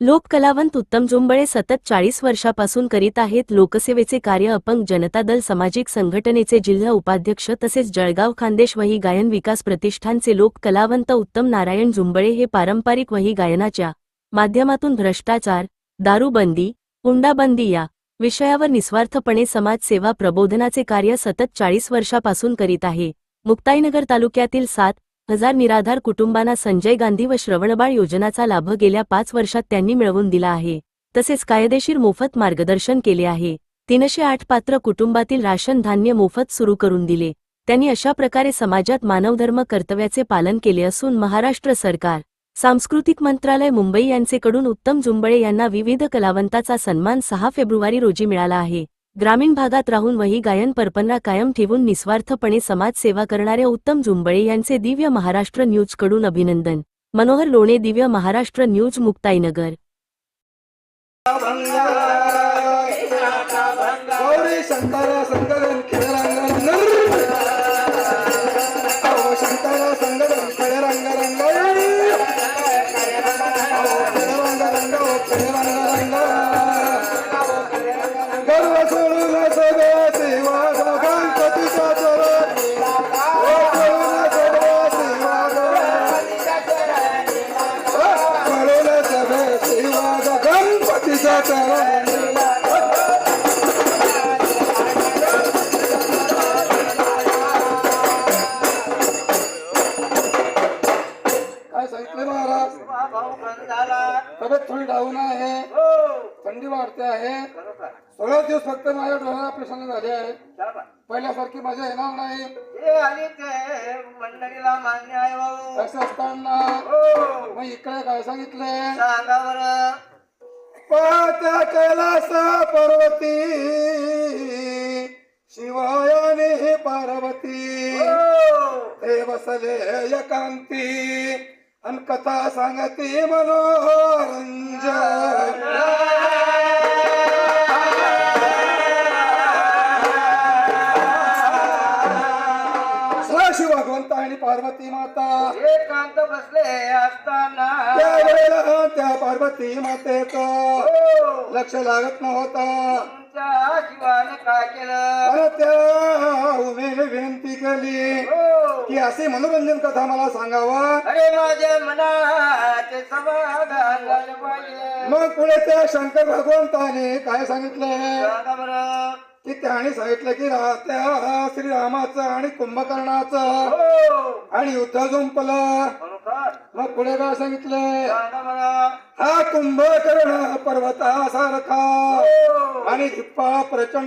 लोककलावंत उत्तम जुंबळे सतत चाळीस वर्षापासून करीत आहेत. लोकसेवेचे कार्य अपंग जनता दल सामाजिक संघटनेचे जिल्हा उपाध्यक्ष तसेच जळगाव खानदेश वही गायन विकास प्रतिष्ठानचे लोककलावंत उत्तम नारायण जुंबळे हे पारंपरिक वही गायनाच्या माध्यमातून भ्रष्टाचार दारूबंदी हुंडाबंदी या विषयावर निस्वार्थपणे समाजसेवा प्रबोधनाचे कार्य सतत चाळीस वर्षापासून करीत आहे. मुक्ताईनगर तालुक्यातील सात हजार निराधार कुटुंबांना संजय गांधी व श्रवणबाळ योजनाचा लाभ गेल्या पाच वर्षात त्यांनी मिळवून दिला आहे. तसेच कायदेशीर मोफत मार्गदर्शन केले आहे. तीनशे आठ पात्र कुटुंबातील राशन धान्य मोफत सुरू करून दिले. त्यांनी अशा प्रकारे समाजात मानवधर्म कर्तव्याचे पालन केले असून महाराष्ट्र सरकार सांस्कृतिक मंत्रालय मुंबई यांचेकडून उत्तम जुंबळे यांना विविध कलावंताचा सन्मान सहा फेब्रुवारी रोजी मिळाला आहे. ग्रामीण भागात राहून वही गायन परपना कायम ठेवून निस्वार्थपणे समाजसेवा करणाऱ्या उत्तम जुंबळे यांचे दिव्य महाराष्ट्र न्यूजकडून अभिनंदन. मनोहर लोणे दिव्य महाराष्ट्र न्यूज मुक्ताईनगर. गौरी तब्येत थोडी डाऊन आहे. थंडी वाढते आहे. सगळ्याच दिवस फक्त माझ्या डोळ्याला प्रसन्न झाले आहे. पहिल्यासारखी मजा येणार नाही. मंडळीला मान्य आहे भाऊ असं असताना मग इकडे काय सांगितले सांगा पाहत्या कैलासा पर्वती शिवायाने हे पार्वती. ते बसले एकांती अन कथा सांगती मनोरंजन. शिव भगवंत आणि पार्वती माता. एकांत बसले असताना. त्या पार्वती मातेचं लक्ष लागत नव्हता. त्या उमेने विनंती केली हो. की असे मनोरंजन कथा मला सांगावा. अरे माझ्या पाहिजे. मग पुढे त्या शंकर भगवंताने काय सांगितलं? की त्याने सांगितलं की रा- त्या श्रीरामाचं आणि कुंभकर्णाचं हो. आणि युद्ध जुंपलं मग पुढे काय सांगितलं सांगा बरं. हा कुंभकर्ण पर्वतासारखा. हो. आणि दिप्पा प्रचंड